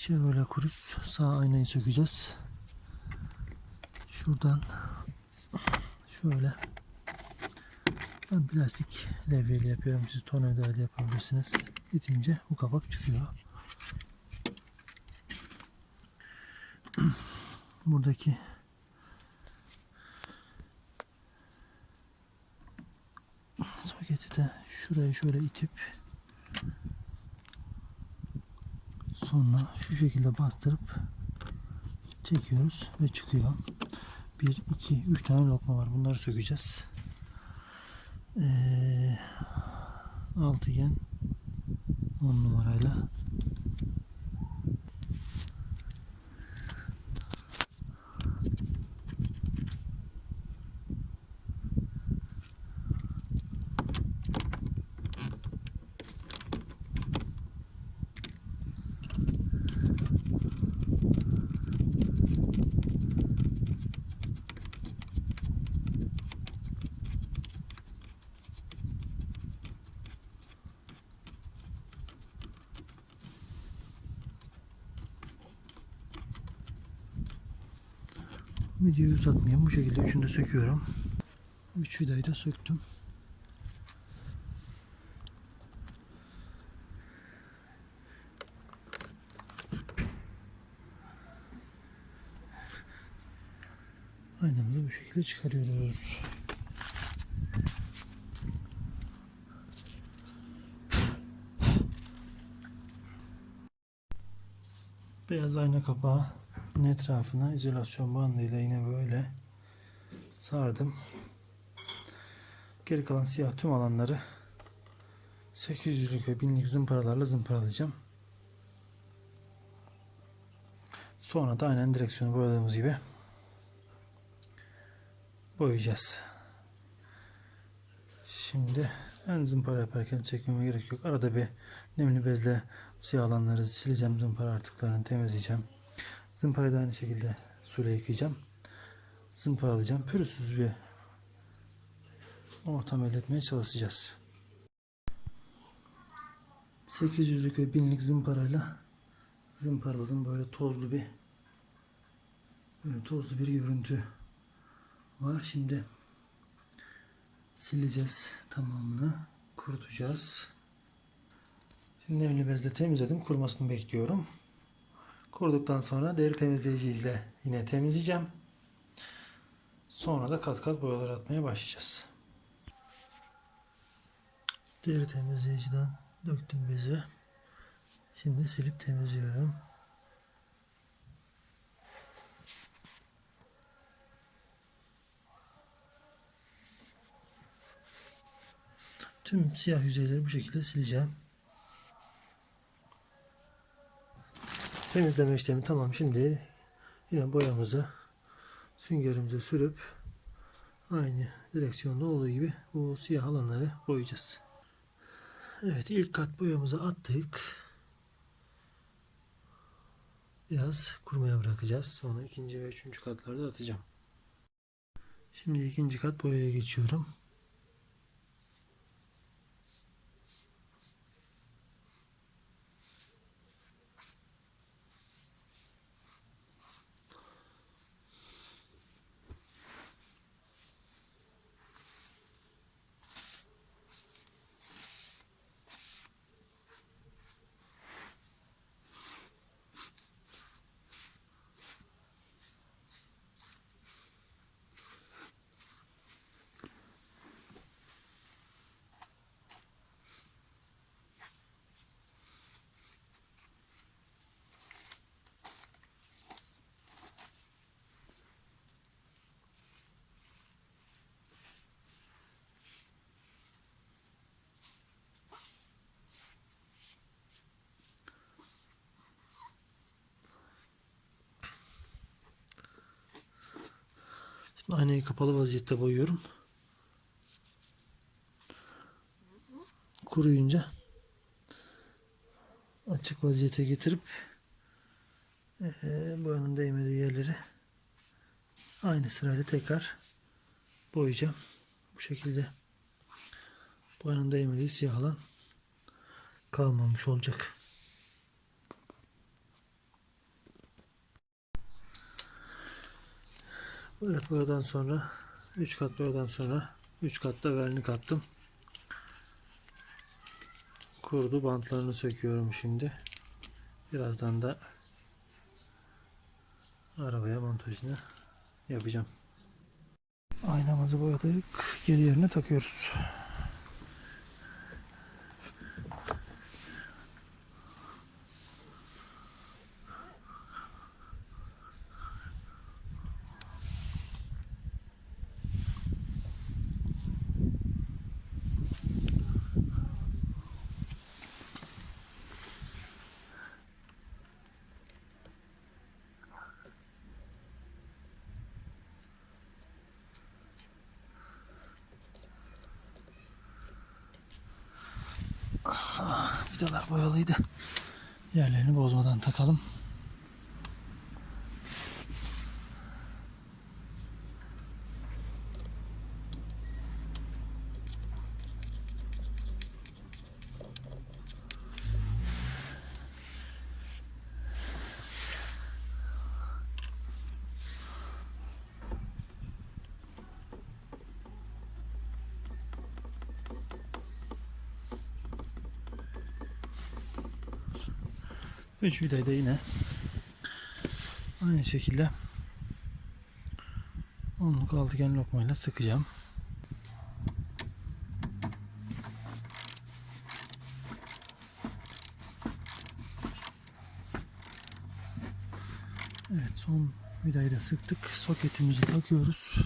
Chevrolet Cruze sağ aynayı sökeceğiz. Şuradan şöyle ben plastik levyeyle yapıyorum. Siz tornavida ile yapabilirsiniz. İtince bu kapak çıkıyor. Buradaki soketi de şuraya şöyle itip sonra şu şekilde bastırıp çekiyoruz ve çıkıyor. 1, 2, 3 tane lokma var. Bunları sökeceğiz. Ee, altıgen 10 numarayla Videoyu uzatmayayım. Bu şekilde üçünü de söküyorum. Üç vidayı da söktüm. Aynamızı bu şekilde çıkarıyoruz. Beyaz ayna kapağı etrafına izolasyon bandıyla yine böyle sardım. Geri kalan siyah tüm alanları 800'lük ve 1000'lik zımparalarla zımparalayacağım. Sonra da aynen direksiyonu boyadığımız gibi boyayacağız. Şimdi en zımpara yaparken çekmeme gerek yok. Arada bir nemli bezle siyah alanları sileceğim. Zımpara artıklarını temizleyeceğim. Zımparayı da aynı şekilde suyla yıkayacağım. Zımparalayacağım. Pürüzsüz bir ortam elde etmeye çalışacağız. 800'lük ve 1000'lik zımparayla zımparaladım. Böyle tozlu bir böyle tozlu bir görüntü var. Şimdi sileceğiz tamamını. Kurutacağız. Şimdi nemli bezle temizledim. Kurumasını bekliyorum. Kuruduktan sonra deri temizleyici ile yine temizleyeceğim. Sonra da kat kat boyalar atmaya başlayacağız. Deri temizleyiciden döktüm bezi. Şimdi silip temizliyorum. Tüm siyah yüzeyleri bu şekilde sileceğim. Temizleme işlemi tamam. Şimdi yine boyamızı süngerimize sürüp aynı direksiyonda olduğu gibi bu siyah alanları boyayacağız. Evet ilk kat boyamızı attık. Biraz kurumaya bırakacağız. Sonra ikinci ve üçüncü katlarda atacağım. Şimdi ikinci kat boyaya geçiyorum. Aynayı kapalı vaziyette boyuyorum. Kuruyunca açık vaziyete getirip eee boyanın değmediği yerleri aynı sırayla tekrar boyayacağım. Bu şekilde boyanın değmediği siyah alan kalmamış olacak. Evet boyadan sonra 3 kat boyadan sonra 3 katta vernik attım. Kurudu bantlarını söküyorum şimdi. Birazdan da arabaya montajını yapacağım. Aynamızı boyadık. Geri yerine takıyoruz. Vidalar boyalıydı. Yerlerini bozmadan takalım. Üç vidayı da yine aynı şekilde onluk altıgen lokmayla sıkacağım. Evet son vidayı da sıktık. Soketimizi takıyoruz.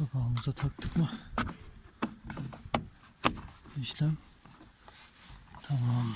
Kapağımıza taktık mı? İşlem tamam.